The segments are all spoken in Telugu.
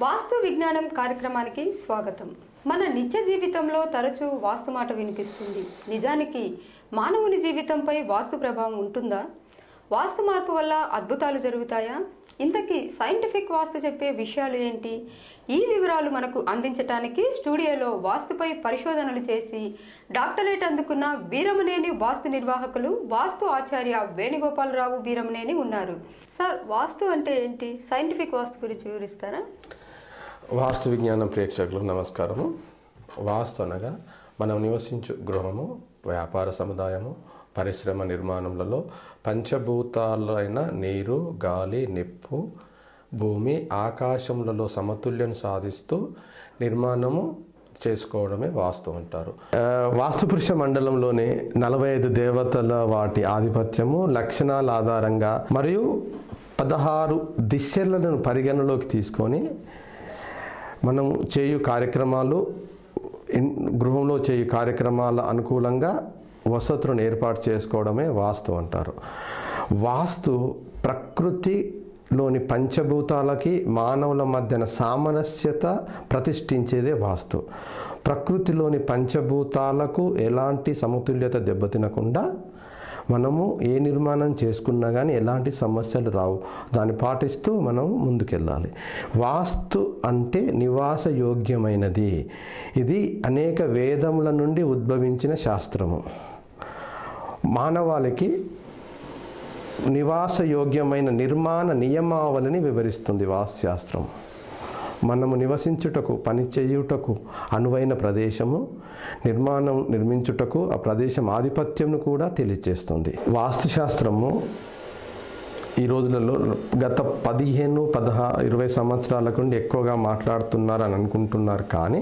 వాస్తు విజ్ఞానం కార్యక్రమానికి స్వాగతం. మన నిత్య జీవితంలో తరచూ వాస్తు మాట వినిపిస్తుంది. నిజానికి మానవుని జీవితంపై వాస్తు ప్రభావం ఉంటుందా? వాస్తు మార్పు వల్ల అద్భుతాలు జరుగుతాయా? ఇంతకీ సైంటిఫిక్ వాస్తు చెప్పే విషయాలు ఏంటి? ఈ వివరాలు మనకు అందించటానికి స్టూడియోలో వాస్తుపై పరిశోధనలు చేసి డాక్టరేట్ అందుకున్న వీరమనేని వాస్తు నిర్వాహకులు వాస్తు ఆచార్య వేణుగోపాలరావు వీరమనేని ఉన్నారు. సార్ వాస్తు అంటే ఏంటి? సైంటిఫిక్ వాస్తు గురించి వివరిస్తారా? వాస్తు విజ్ఞానం ప్రేక్షకులకు నమస్కారము. వాస్తు అనగా మనం నివసించు గృహము వ్యాపార సముదాయము పరిశ్రమ నిర్మాణములలో పంచభూతాలైన నీరు గాలి నిప్పు భూమి ఆకాశములలో సమతుల్యం సాధిస్తూ నిర్మాణము చేసుకోవడమే వాస్తు అంటారు. వాస్తుపురుష వాస్తు పురుష మండలంలోని నలభై ఐదు దేవతల వాటి ఆధిపత్యము లక్షణాల ఆధారంగా మరియు పదహారు దిశలను పరిగణలోకి తీసుకొని మనం చేయు కార్యక్రమాలు గృహంలో చేయు కార్యక్రమాల అనుకూలంగా వసతులను ఏర్పాటు చేసుకోవడమే వాస్తు అంటారు. వాస్తు ప్రకృతిలోని పంచభూతాలకి మానవుల మధ్యన సామరస్యత ప్రతిష్ఠించేదే వాస్తు. ప్రకృతిలోని పంచభూతాలకు ఎలాంటి సమతుల్యత దెబ్బతినకుండా మనము ఏ నిర్మాణం చేసుకున్నా కానీ ఎలాంటి సమస్యలు రావు. దాన్ని పాటిస్తూ మనం ముందుకెళ్ళాలి. వాస్తు అంటే నివాస యోగ్యమైనది. ఇది అనేక వేదముల నుండి ఉద్భవించిన శాస్త్రము. మానవాళికి నివాసయోగ్యమైన నిర్మాణ నియమావళిని వివరిస్తుంది వాస్తుశాస్త్రం మనము నివసించుటకు పని చేయుటకు అనువైన ప్రదేశము నిర్మాణం నిర్మించుటకు ఆ ప్రదేశం ఆధిపత్యంను కూడా తెలియజేస్తుంది వాస్తుశాస్త్రము ఈ రోజులలో గత పదిహేను పదహా ఇరవై సంవత్సరాల నుండి ఎక్కువగా మాట్లాడుతున్నారని అనుకుంటున్నారు కానీ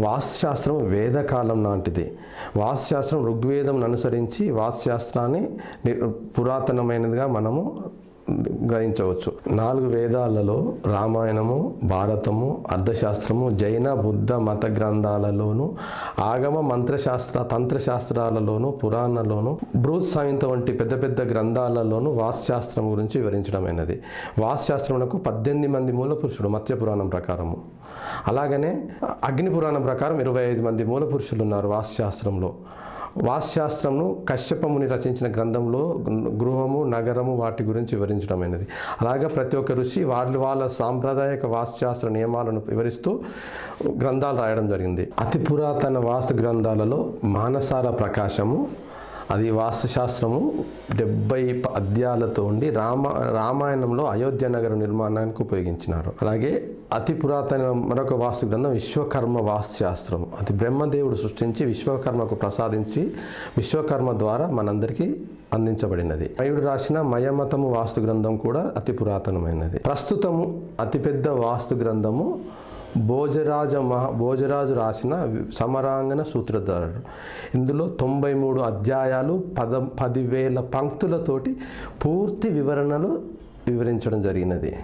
వాస్తుశాస్త్రం వేదకాలం లాంటిది. వాస్తుశాస్త్రం ఋగ్వేదం అనుసరించి వాస్తుశాస్త్రాన్ని ని- పురాతనమైనదిగా మనము గ్రహించవచ్చు. నాలుగు వేదాలలో రామాయణము భారతము అర్థశాస్త్రము జైన బుద్ధ మత గ్రంథాలలోను ఆగమ మంత్రశాస్త్ర తంత్రశాస్త్రాలలోను పురాణలోను బ్రూత్ సంహిత వంటి పెద్ద పెద్ద గ్రంథాలలోను వాస్శాస్త్రం గురించి వివరించడమైనది. వాస్శాస్త్రమునకు పద్దెనిమిది మంది మూల పురుషుడు మత్స్య పురాణం ప్రకారము. అలాగనే అగ్ని పురాణం ప్రకారం ఇరవై ఐదు మంది మూల పురుషులు ఉన్నారు వాస్శాస్త్రంలో వాస్శాస్త్రంను కశ్యపముని రచించిన గ్రంథంలో గృహము నగరము వాటి గురించి వివరించడమైనది. అలాగే ప్రతి ఒక్క ఋషి వాళ్ళ వాళ్ళ సాంప్రదాయక వాస్శాస్త్ర నియమాలను వివరిస్తూ గ్రంథాలు రాయడం జరిగింది. అతి పురాతన వాస్తు గ్రంథాలలో మానసార ప్రకాశము అది వాస్తుశాస్త్రము డెబ్బై అధ్యాయాలతో ఉండి రామ రామాయణంలో అయోధ్య నగర నిర్మాణానికి ఉపయోగించినారు. అలాగే అతి పురాతన మరొక వాస్తు గ్రంథం విశ్వకర్మ వాస్తుశాస్త్రం. అది బ్రహ్మదేవుడు సృష్టించి విశ్వకర్మకు ప్రసాదించి విశ్వకర్మ ద్వారా మనందరికీ అందించబడినది. మయుడు రాసిన మయమతము వాస్తు గ్రంథం కూడా అతి పురాతనమైనది. ప్రస్తుతము అతిపెద్ద వాస్తు గ్రంథము భోజరాజ మహా భోజరాజు రాసిన సమరాంగణ సమరాంగన సూత్రధారుడు. ఇందులో తొంభై మూడు అధ్యాయాలు పద పదివేల పంక్తులతోటి పూర్తి వివరణలు వివరించడం జరిగినది.